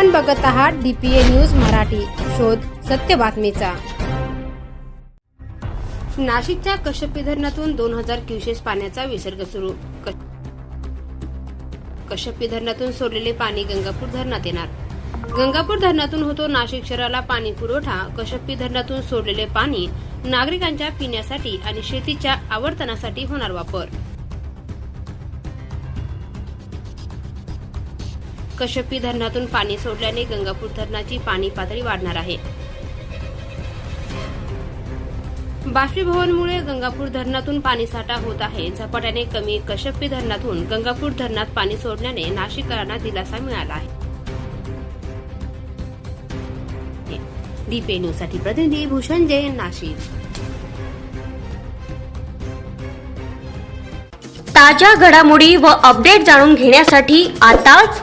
आपण बघत आहात डीपीए न्यूज मराठी. शोध सत्य बातमीचा. नाशिकच्या कश्यपी धरणातून दोन हजार क्युसेस पाण्याचा विसर्ग सुरू. कश्यपी धरणातून सोडलेले पाणी गंगापूर धरणात येणार. गंगापूर धरणातून होतो नाशिक शहराला पाणी पुरवठा. कश्यपी धरणातून सोडलेले पाणी नागरिकांच्या पिण्यासाठी आणि शेतीच्या आवर्तनासाठी होणार वापर. कश्यपी धरणातून पाणी सोडल्याने गंगापूर धरणाची पाणी पातळी वाढणार आहे. बाष्पीभवनमुळे गंगापूर धरणातून पाणीसाठा होत आहे. झपाट्याने कमी कश्यपी धरणातून गंगापूर धरणात पाणी सोडल्याने नाशिककरांना दिलासा मिळाला आहे. दीपे साठी प्रतिनिधी भूषण जैन नाशिक. ताज्या घडामोडी व अपडेट जाणून घेण्यासाठी आताच